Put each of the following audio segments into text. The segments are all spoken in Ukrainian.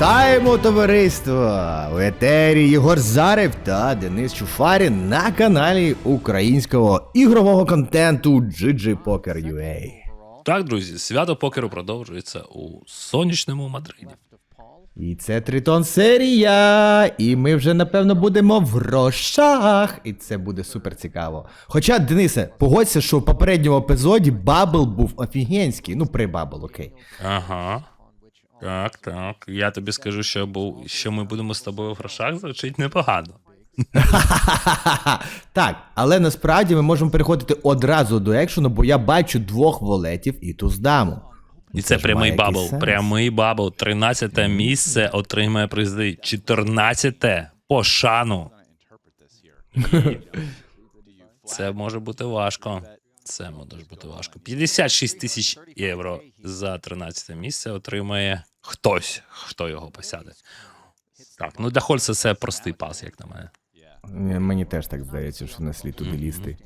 Вітаємо товариство! У етері Єгор Зарев та Денис Чуфарін на каналі українського ігрового контенту GG Poker UA. Так, друзі, свято покеру продовжується у сонячному Мадриді. І це Тритон серія, і ми вже напевно будемо в грошах. І це буде супер цікаво. Хоча, Денисе, погодься, що в попередньому епізоді Бабл був офігенський. Ну, при Бабл, окей. Ага. Так, так. Я тобі скажу, що, був, що ми будемо з тобою в грошах, звучить непогано. Так, але насправді ми можемо переходити одразу до екшену, бо я бачу двох волетів і ту даму. І це ж прямий бабл. сенс. Прямий бабл. 13 місце отримає призи. 14 пошану. Це може бути важко. Це може бути важко. 56 тисяч євро за 13 місце отримає хтось, хто його посяде. Так, ну для Хольса це простий пас, як на мене. Мені теж так здається, що не слід туди лізти.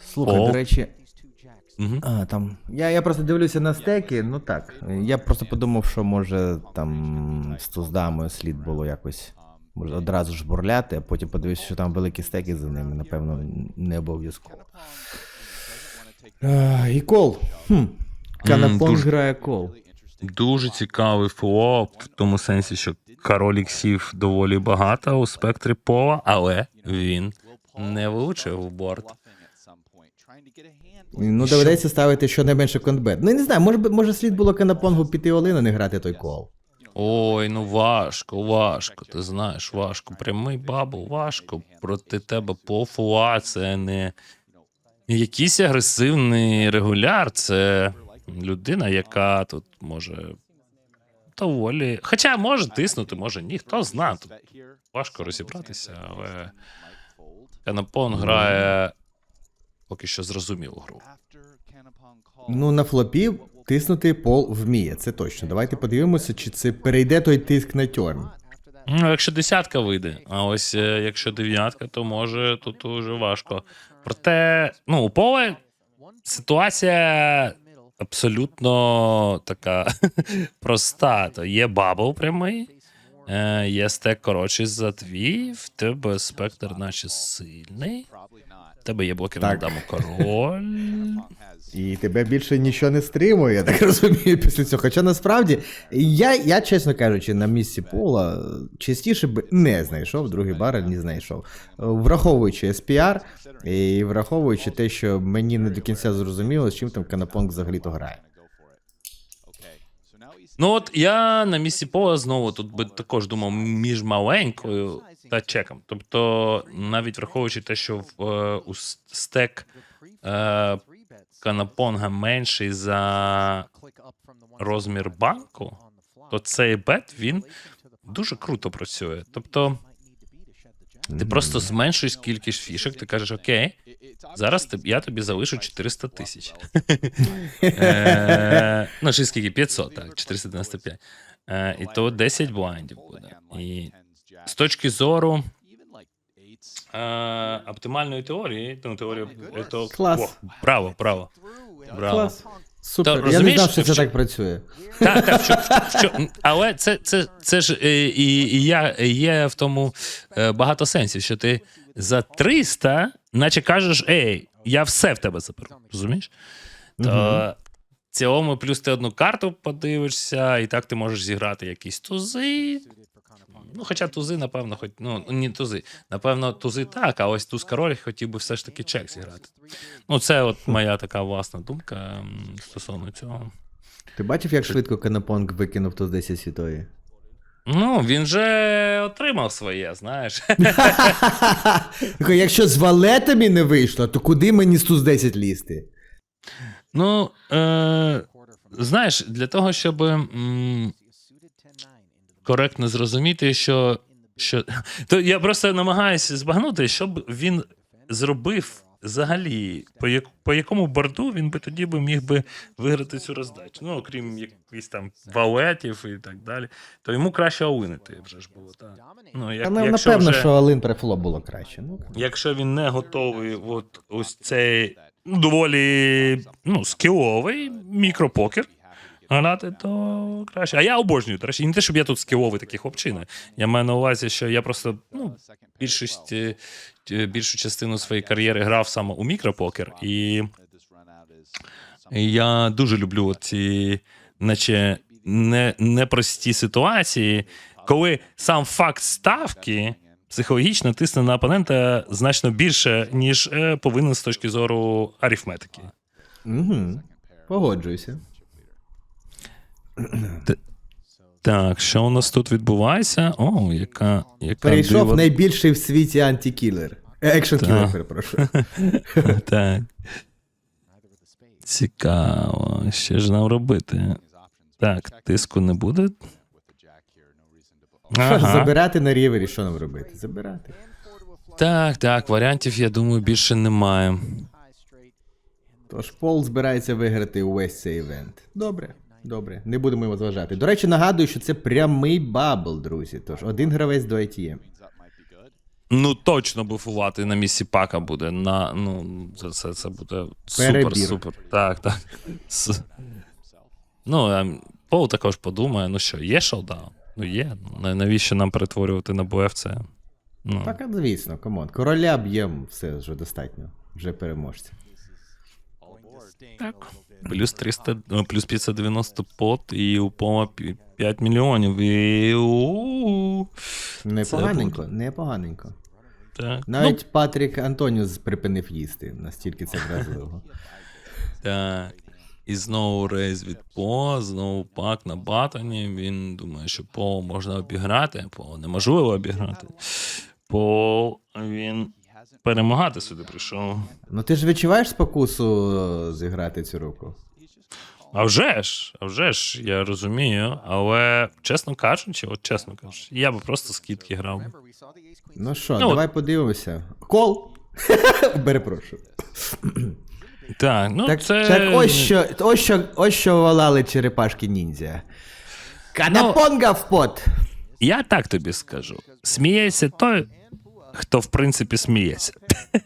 Слухай, О. до речі, а, там. Я, я просто дивлюся на стеки, ну так. Я просто подумав, що може там з туздамою слід було якось. Може одразу ж бурляти, а потім подивився, що там великі стеки за ними, напевно, не обов'язково. А, і кол. Хм. Канапон дуже- грає кол. Дуже цікавий ФО, в тому сенсі, що король іксів доволі багато у спектрі пола, але він не влучив в борт. Ну, доведеться ставити щонайменше контбет. Ну, я не знаю, може, може слід було канапонгу піти Олин, а не грати той кол. Ой, ну важко, важко. Ти знаєш, важко. Прямий бабл, важко. Проти тебе пофуа це не якийсь агресивний регуляр, це людина, яка тут може доволі. Хоча може тиснути, може ні, хто зна. Тут важко розібратися, але Канапон грає поки що зрозумілу гру. Ну, на флопі тиснути пол вміє, це точно. Давайте подивимося, чи це перейде той тиск на тьорн. Ну, якщо десятка вийде, а ось е, якщо дев'ятка, то може тут уже важко. Проте, ну, у поле ситуація абсолютно така проста. То є бабл прямий, е, є стек коротший за твій, в тебе спектр наче сильний. В тебе є блокер на даму король. І тебе більше нічого не стримує, я так розумію, після цього. Хоча насправді, я, я чесно кажучи, на місці пола частіше би не знайшов, другий барель не знайшов. Враховуючи SPR і враховуючи те, що мені не до кінця зрозуміло, з чим там Канапонг взагалі-то грає. Ну от я на місці пола знову тут би також думав між маленькою та чеком. Тобто, навіть враховуючи те, що в е, у стек е, канапонга менший за розмір банку, то цей бет він дуже круто працює. Тобто, ти просто зменшуєш кількість фішок, ти кажеш, окей, зараз я тобі залишу 400 тисяч. Е, Ну, чи скільки? 500, так, 495. Е, І то 10 блайндів буде. І з точки зору е, оптимальної теорії, ну, теорії, то... Клас. О, браво, браво. Браво. Клас. Супер. Та я не знав, що це так працює. Так, так, що, що, але це, це, це ж е, і, і я, є в тому е, багато сенсів, що ти за 300, наче кажеш, ей, я все в тебе заберу. Розумієш? То в цілому, плюс ти одну карту подивишся, і так ти можеш зіграти якісь тузи. Ну, хоча тузи, напевно, хоч ну не тузи. Напевно, тузи так, а ось туз король хотів би все ж таки чек зіграти. Ну, це от моя така власна думка стосовно цього. Ти бачив, як швидко Канапонг викинув то з 10 світої? Ну, він же отримав своє, знаєш. Якщо з валетами не вийшло, то куди мені з туз 10 лізти? ну, е, знаєш, для того, щоб м, коректно зрозуміти, що, що. То я просто намагаюся збагнути, щоб він зробив взагалі, по, як, по якому борду він би тоді би міг би виграти цю роздачу. Ну, окрім якихось там валетів і так далі, то йому краще олинити вже ж було. Так. Ну, як, Та, якщо напевно, вже... що Алин префлоп було краще. Ну, якщо він не готовий, от ось цей ну, доволі ну, скіловий мікропокер, грати, то краще. А я обожнюю. До речі, не те, щоб я тут скіловий такий хлопчина. Я маю на увазі, що я просто ну, більшість, е, більшу частину своєї кар'єри грав саме у мікропокер. І я дуже люблю ці, наче не, непрості ситуації, коли сам факт ставки психологічно тисне на опонента значно більше, ніж е, повинен з точки зору арифметики. Угу. Погоджуюся. Так, що у нас тут відбувається? О, яка, яка Перейшов диво- найбільший в світі антикілер. Екшн кілер, перепрошую. Так. Цікаво. Що ж нам робити? Так, тиску не буде. Що ж, забирати на рівері, що нам робити? Забирати. Так, так, варіантів, я думаю, більше немає. Тож Пол збирається виграти увесь цей івент. Добре, добре, не будемо його зважати. До речі, нагадую, що це прямий бабл, друзі. Тож один гравець до ITM. Ну, точно буфувати на місці пака буде. На, ну, це, це, це буде супер, Перебір. супер. Так, так. С... Ну, ем, Пол також подумає, ну що, є шолдаун? Ну є. Ну, Навіщо нам перетворювати на БФ це? Ну, Так, звісно, комон. Короля б'єм, все вже достатньо. Вже переможця. Так. Плюс 300, ну, плюс 590 пот і у Пома 5 мільйонів. І... Непоганенько, непоганенько. Так. Навіть Патрік Антоніус припинив їсти, настільки це вразливо. Ну, так. І знову рейс від По, знову пак на батоні. Він думає, що По можна обіграти, По неможливо обіграти. По він перемагати сюди прийшов. Ну ти ж відчуваєш спокусу е, зіграти цю руку? А вже ж, а вже ж, я розумію, але чесно кажучи, от чесно кажучи, я би просто скидки грав. Ну що, Ну, давай подивимося. Кол! Перепрошую. Так, ну Так, це. так ось що, ось що, ось що волали черепашки ніндзя. Канапонга в пот! Я так тобі скажу. Сміється той, хто в принципі сміється.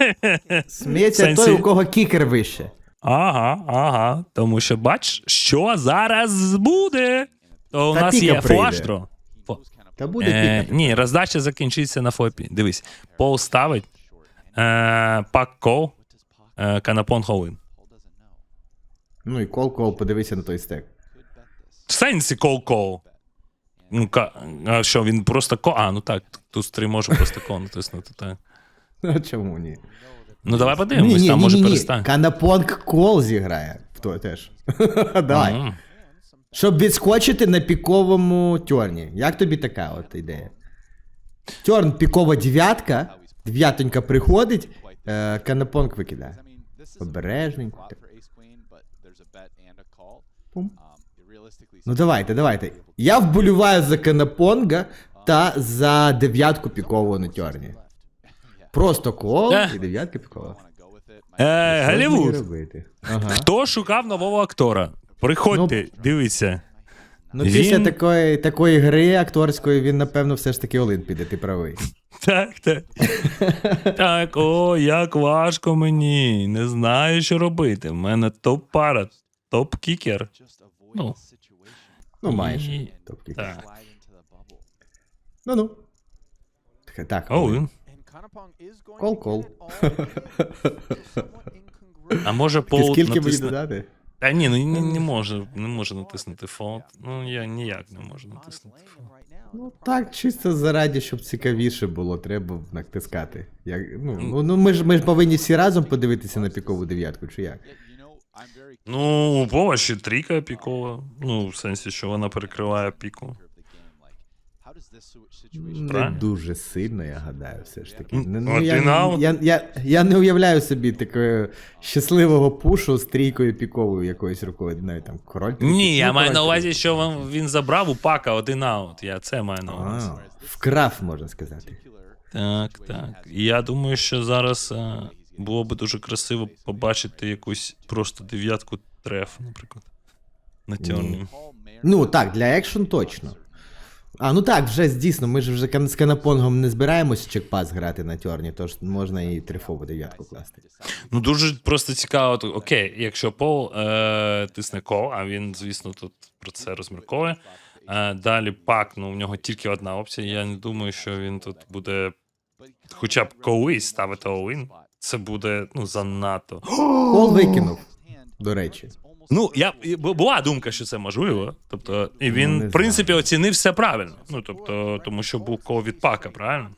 Сміється Сенсі- той, у кого кікер вище. Ага, ага. Тому що бач, що зараз буде. То у Та нас піка є прийде. флаштро. Та буде Е, ні, роздача закінчиться на фопі. Дивись, Пол ставить, е, пак кол, е, канапон холин. Ну і кол кол, подивися на той стек. В сенсі кол-кол. Ну, ка, а що, він просто ко. А, ну так, тут стрій може просто кол натиснути, так. А чому ні? Ну давай подивимось, ні, там ні, може ні, ні. перестань. Канапонг кол зіграє. Хто теж? Давай. М. Щоб відскочити на піковому тьорні. Як тобі така от ідея? Тьорн пікова дев'ятка, дев'ятонька приходить, е, канапонг викидає. Обережненько. Пум. Ну давайте, давайте. Я вболіваю за канапонга та за дев'ятку пікову на тьорні. Просто кол Е. і дев'ятка пікова. Е, Що робити? Ага. Хто шукав нового актора? Приходьте, дивіться. Ну, після Він- такої, такої гри акторської він, напевно, все ж таки Олин піде, ти правий. Так, так. Так, о, як важко мені. Не знаю, що робити. В мене топ-пара, топ-кікер. Ну, Ну, майже. Тобто, так. Ну ну. Так, так. О, Кол-кол. А може Ти Пол скільки мені натисне... додати? Та ні, ну не, не може, не може натиснути фолд. Ну, я ніяк не можу натиснути фолд. Ну так, чисто зараді, щоб цікавіше було, треба натискати. Як, ну, ну, ну ми, ж, ми ж повинні всі разом подивитися на пікову дев'ятку, чи як? Ну, у Пола ще трійка пікова. Ну, в сенсі, що вона перекриває піку. Не Правильно. дуже сильно, я гадаю, все ж таки. Не- Ну, я, я, я, я не уявляю собі такого щасливого пушу з трійкою піковою якоюсь рукою. Навіть там король. трійки. Ні, я Ну, маю король на увазі, трійки. що він, він забрав у пака один аут. Я це маю на увазі. А, вкрав, можна сказати. Так, так. І я думаю, що зараз е, було би дуже красиво побачити якусь просто дев'ятку треф, наприклад. На тьорні. Ну так, для екшн точно. А, ну так, вже дійсно, ми ж вже з канапонгом не збираємось чекпас грати на тьорні, тож можна і трифову дев'ятку класти. Ну дуже просто цікаво. то- Окей, якщо Пол е, тисне кол, а він, звісно, тут про це розмірковує. Е, далі пак, ну в нього тільки одна опція. Я не думаю, що він тут буде хоча б колись ставити all-in. Це буде ну занадто. Кол викинув, до речі. Ну, я була думка, що це можливо. Тобто, і Ну, він, в принципі, оцінив все правильно. Ну, тобто, тому що був кол від пака, правильно?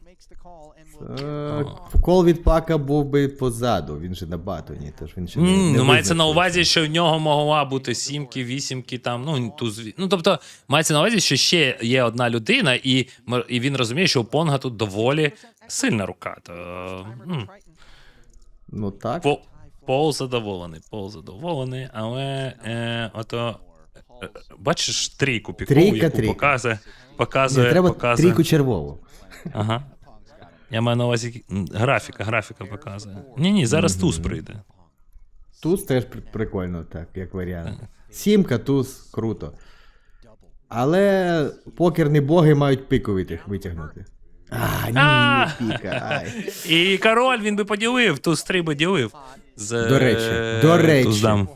Кол від пака був би позаду, він же на батоні, тож він ще не, не ну, мається на увазі, що в нього могла бути сімки, вісімки, там, ну, туз. Ну, тобто, мається на увазі, що ще є одна людина, і, і він розуміє, що у Понга тут доволі сильна рука. То, м, Ну так. Пол, Пол задоволений, Пол задоволений, але е, ото. е, Бачиш трійку пікову, Трійка, яку трійка. показує, показує, треба показує. трійку червову. Ага. Я маю на увазі графіка, графіка показує. Ні, ні, зараз туз прийде. Туз теж прикольно, так, як варіант. Сімка, туз, круто. Але покерні боги мають пику витяг- витягнути. А, ні, А! не піка. Ай. І король він би поділив, туз три би ділив. З, До речі, е, до речі. туздам.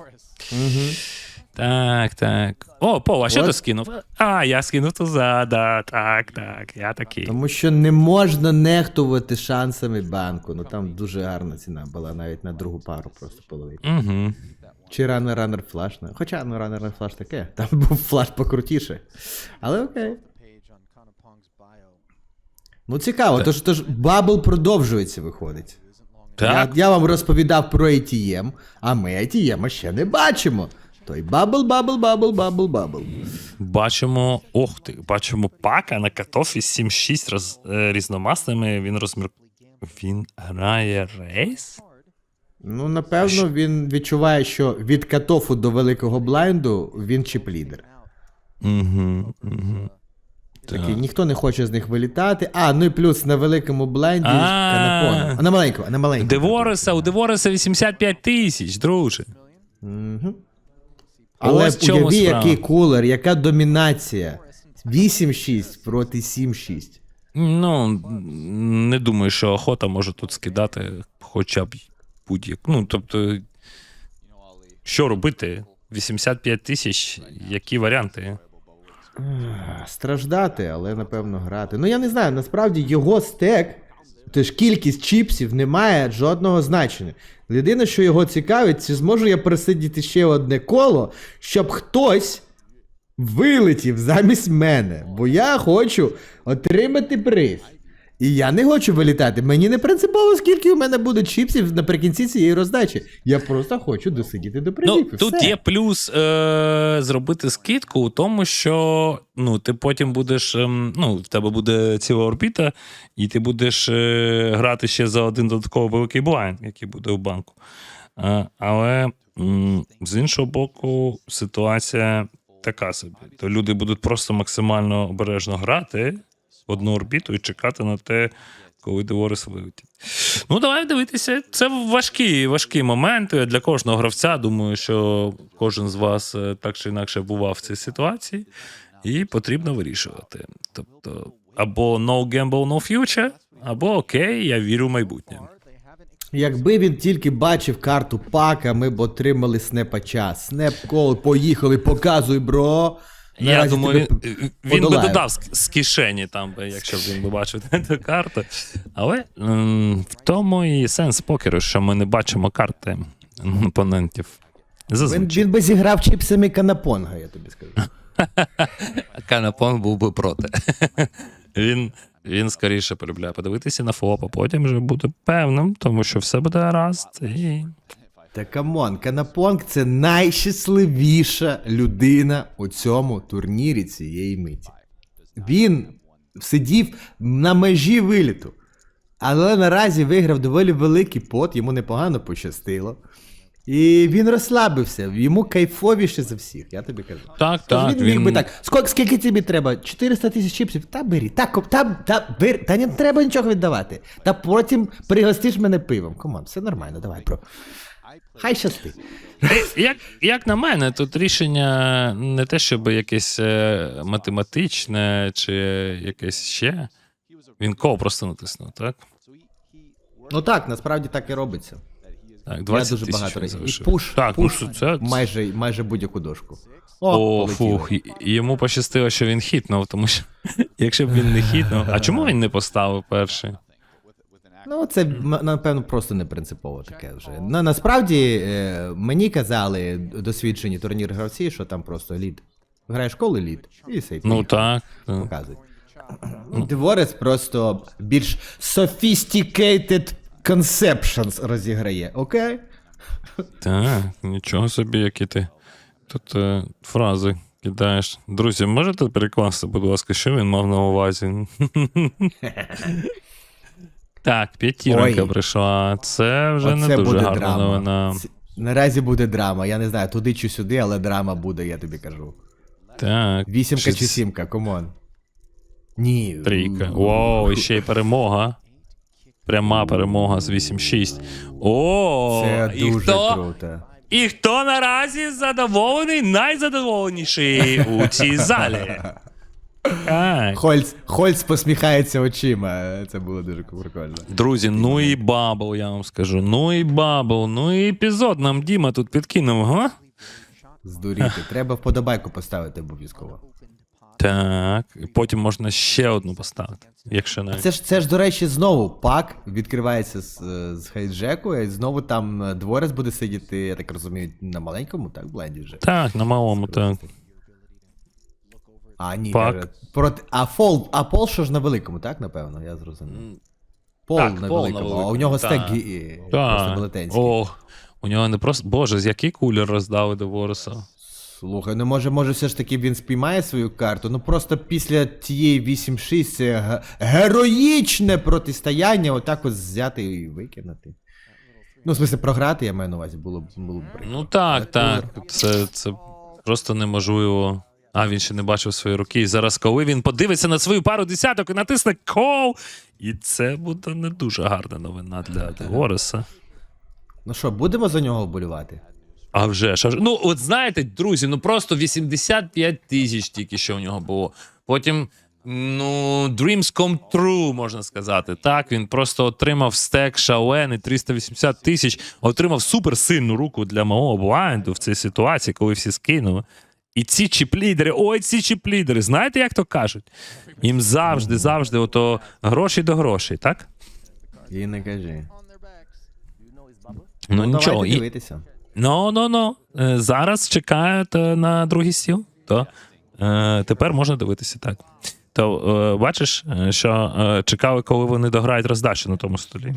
Так, так. О, Пол, а що От. ти скинув? А, я скинув туза, да, так, так, я такий. Тому що не можна нехтувати шансами банку. Ну там дуже гарна ціна була навіть на другу пару просто половити. Угу. Чи ранер ранер флаш. ну, Хоча ну ранер ранер флаш таке. Там був флаш покрутіше. Але окей. Ну цікаво, тож, тож бабл продовжується, виходить. Так. Я, я вам розповідав про ATM, а ми ATM ще не бачимо. Той бабл, бабл, бабл, бабл, бабл. Бачимо, ох ти, бачимо пака на катофі 7-6 роз, е, різномасними. Він розмір. Він грає рейс? Ну, напевно, він відчуває, що від катофу до великого блайнду він чіп-лідер. Угу, угу. Такий, ніхто не хоче з них вилітати. А, ну і плюс на великому А. канапона. А на маленькому, на маленькому. Девореса, у Девореса 85 тисяч, друже. Мгм. Але Ось в чому уяві, справа. який кулер, яка домінація. 8-6 проти 7-6. Ну, не думаю, що охота може тут скидати хоча б будь-як. Ну, тобто, що робити? 85 тисяч, які варіанти? Страждати, але напевно грати. Ну я не знаю, насправді його стек, тож кількість чіпсів не має жодного значення. Єдине, що його цікавить, чи зможу я присидіти ще одне коло, щоб хтось вилетів замість мене. Бо я хочу отримати приз. І я не хочу вилітати. Мені не принципово, скільки у мене буде чіпсів наприкінці цієї роздачі. Я просто хочу досидіти до Ну, тут все. є плюс е- зробити скидку у тому, що ну, ти потім будеш. ем, ну, в тебе буде ціла орбіта, і ти будеш е- грати ще за один додатковий великий блайн, який буде у банку. Е, але м, з іншого боку, ситуація така собі. То люди будуть просто максимально обережно грати в одну орбіту і чекати на те, коли Деворис вилетить. Ну, давай дивитися. Це важкі, важкі моменти для кожного гравця. Думаю, що кожен з вас е, так чи інакше бував в цій ситуації, і потрібно вирішувати. Тобто, або no gamble, no future, або окей, я вірю в майбутнє. Якби він тільки бачив карту пака, ми б отримали снепача. Снеп кол, поїхали, показуй, бро. Я Наразі думаю, він, він би подолаю. додав з, з кишені, там, би, якщо б він би бачив цю карту. Але м, в тому і сенс покеру, що ми не бачимо карти опонентів. Він, Зазвичай. він би зіграв чіпсами канапонга, я тобі скажу. Канапон був би проти. Він, він скоріше полюбляє подивитися на фоп, а потім вже буде певним, тому що все буде гаразд. І... Та камон, Канапонг це найщасливіша людина у цьому турнірі цієї миті. Він сидів на межі виліту, але наразі виграв доволі великий пот, йому непогано пощастило. І він розслабився, йому кайфовіше за всіх, я тобі кажу. Так, Тож так. він міг би так. Скільки, скільки тобі треба? 400 тисяч чіпсів? Та бери, та, та, та, бери, та не треба нічого віддавати. Та потім пригостиш мене пивом. Команд, все нормально, давай, бро. Хай щастить. Як, як на мене, тут рішення не те, щоб якесь е, математичне чи якесь ще. Він кол просто натиснув, так? Ну так, насправді так і робиться. Так, Я дуже багато. І пуш, так, пуш ну, це, майже, майже будь-яку дошку. О, полетіло. фух, йому пощастило, що він хітнув, тому що якщо б він не хітнув. А чому він не поставив перший? Ну, це напевно просто не принципово таке вже. На, насправді е, мені казали досвідчені турнір гравці, що там просто лід. Граєш коли лід, і все. Ну так. Показують. Дворец просто більш sophisticated conceptions розіграє, окей? Так, нічого собі, які ти тут е, фрази кидаєш. Друзі, можете перекласти, будь ласка, що він мав на увазі? так, п'ятіронка Ой. прийшла. Це вже не Оце дуже буде гарна драма. новина. Ц- Наразі буде драма. Я не знаю, туди чи сюди, але драма буде, я тобі кажу. Так. Вісімка шість- чи сімка, комон. Ні. Трійка. Вау, і ще й перемога. Пряма перемога з 8-6. О, Це і дуже хто? круто. І хто наразі задоволений, найзадоволеніший у цій залі? Хольц, Хольц посміхається очима. Це було дуже прикольно. Друзі, ну і бабл, я вам скажу. Ну і бабл, ну і епізод нам Діма тут підкинув, га? Здуріти. Треба вподобайку поставити обов'язково. Так, і потім можна ще одну поставити, якщо навіть. Це ж, це ж, до речі, знову пак відкривається з, е, з хайджеку, і знову там е, Дворес буде сидіти, я так розумію, на маленькому, так, бленді вже. Так, на малому, так. А, ні, Пак. проти, а фол, а пол що ж на великому, так, напевно, я зрозумів. Пол Так, на пол на великому, а у нього стек гі- просто велетенський. О, у нього не просто. Боже, з який кулер роздали до Вороса? Слухай, ну може, може, все ж таки він спіймає свою карту. Ну просто після тієї 8-6 це героїчне протистояння, отак от взяти і викинути. Ну, в смысле, програти, я маю на увазі, було б було б прикольно. Ну так, так. Це, це просто неможливо. А він ще не бачив свої руки. І зараз, коли він подивиться на свою пару десяток і натисне кол. І це буде не дуже гарна новина для Вороса. Ну що, будемо за нього вболівати? А вже ж. Ну, от знаєте, друзі, ну просто 85 тисяч тільки що у нього було. Потім, ну, Dreams come true, можна сказати. Так, він просто отримав стек шалений 380 тисяч, отримав суперсильну руку для малого блайнду в цій ситуації, коли всі скинули. І ці чіплідери, ой, ці чіплідери, знаєте, як то кажуть? Їм завжди, завжди, ото гроші до грошей, так? І не кажи. Ну, нічого. Давайте І, дивитися. Ну, ну, ну. Е, Зараз чекають е, на другий стіл. То е, тепер можна дивитися так. То е, бачиш, е, що е, чекали, коли вони дограють роздачу на тому столі.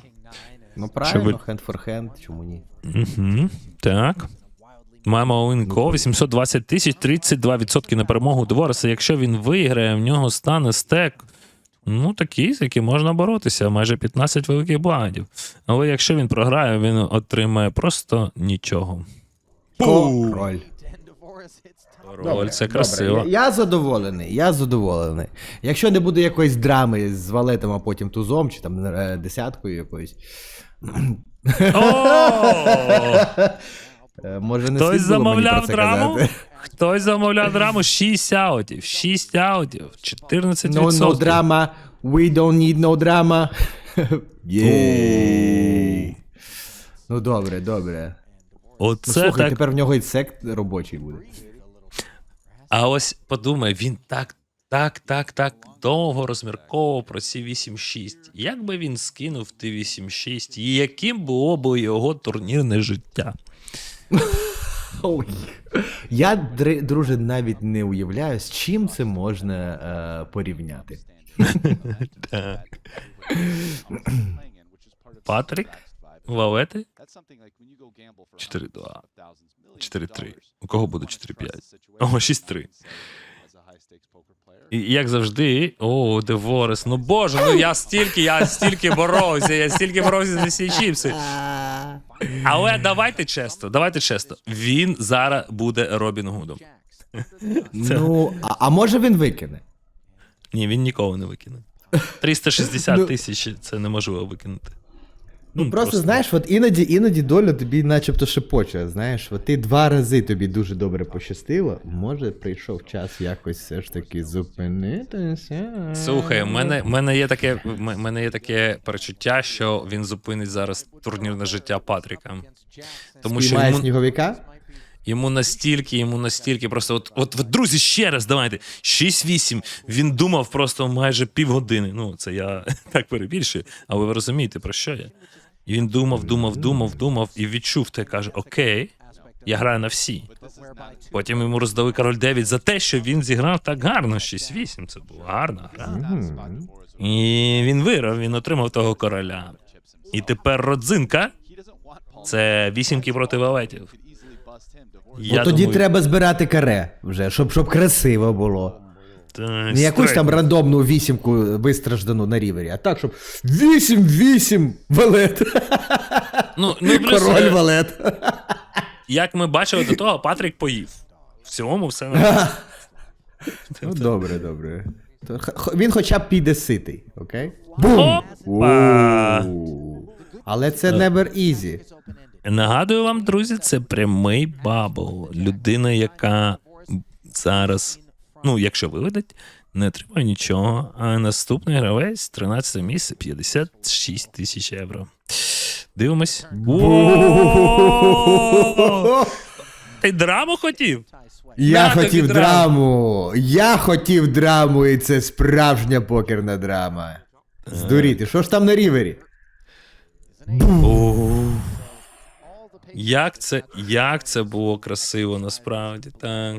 Ну правильно, ви- hand for hand, чому ні? Угу. Так. Маємо Оуінко, 820 тисяч, 32% на перемогу Девореса. Якщо він виграє, в нього стане стек. Ну, такий, з яким можна боротися, майже 15 великих блайндів. Але якщо він програє, він отримає просто нічого. Король. Роль, це красиво. Я, я задоволений, я задоволений. Якщо не буде якоїсь драми з валетом, а потім тузом, чи там е, десяткою якоюсь. Е, Може, не Хтось слід було мені замовляв про це драму? казати. Хтось замовляв драму 6 аутів. 6 аутів, 14%. No, no drama, we don't need no drama. Єй. Ну добре, добре. Ну, Оце слухай, так. тепер в нього і сект робочий буде. А ось подумай, він так, так, так, так довго розмірковував про ці 8-6. Як би він скинув ті 8-6, і яким було б його турнірне життя? Я, друже, навіть не уявляю, з чим це можна е, порівняти. Патрік? Валети? 4-2. 4-3. У кого буде 4-5? О, 6-3. І як завжди, о, Деворес, ну боже, ну я стільки, я стільки боровся, я стільки боровся за ці чіпси. Але давайте чесно, давайте чесно. Він зараз буде Робін Гудом. Ну, а, а може він викине? Ні, він ніколи не викине. 360 Ну. тисяч це неможливо викинути. Ну, просто, знаєш, от іноді, іноді доля тобі начебто шепоче, знаєш, от ти два рази тобі дуже добре пощастило, може прийшов час якось все ж таки зупинитися. Слухай, в мене, в мене є таке, в мене є таке перечуття, що він зупинить зараз турнірне життя Патріка. Тому що Спіймає йому, сніговика? Йому настільки, йому настільки просто. От, от, от, друзі, ще раз давайте. 6-8. Він думав просто майже півгодини. Ну, це я так перебільшую, але ви розумієте, про що я? І він думав, думав, думав, думав і відчув те, каже: Окей, я граю на всі. Потім йому роздали король 9 за те, що він зіграв так гарно. 6-8. Це була гарна гра. І він виграв, він отримав того короля. І тепер родзинка це вісімки проти валетів. От тоді треба збирати каре вже, щоб, щоб красиво було. Не якусь там рандомну вісімку вистраждану на рівері, а так, щоб 8-8 валет. Ну, ну Король е, валет. як ми бачили до того, Патрік поїв. В цілому все нормально. Ну, добре, добре. То х- Він хоча б піде ситий, окей? Бум! Опа! Але це never easy. Нагадую вам, друзі, це прямий бабл. Людина, яка зараз, ну, якщо виведуть, не отримає нічого. А наступний гравець 13 місце 56 тисяч євро. Дивимось. Ти драму хотів? Я На хотів драму. драму. Я хотів драму, і це справжня покерна драма. Здуріти, що ж там на рівері? О, Як це, як це було красиво, насправді. Так.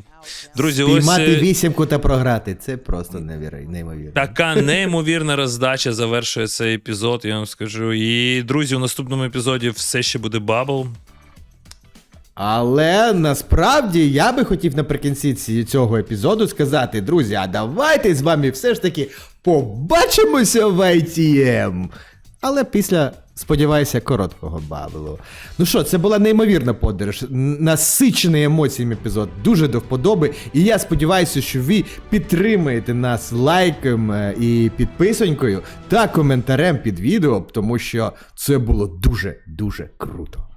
Друзі, ось Піймати е, вісімку та програти. Це просто неймовірно. така неймовірна роздача завершує цей епізод, я вам скажу. І, друзі, у наступному епізоді все ще буде бабл. Але насправді я би хотів наприкінці цього епізоду сказати, друзі, а давайте з вами все ж таки побачимося в ITM. Але після, сподіваюся, короткого баблу. Ну що, це була неймовірна подорож, насичений емоціями епізод, дуже до вподоби. І я сподіваюся, що ви підтримаєте нас лайком е, і підписонькою та коментарем під відео, тому що це було дуже дуже круто.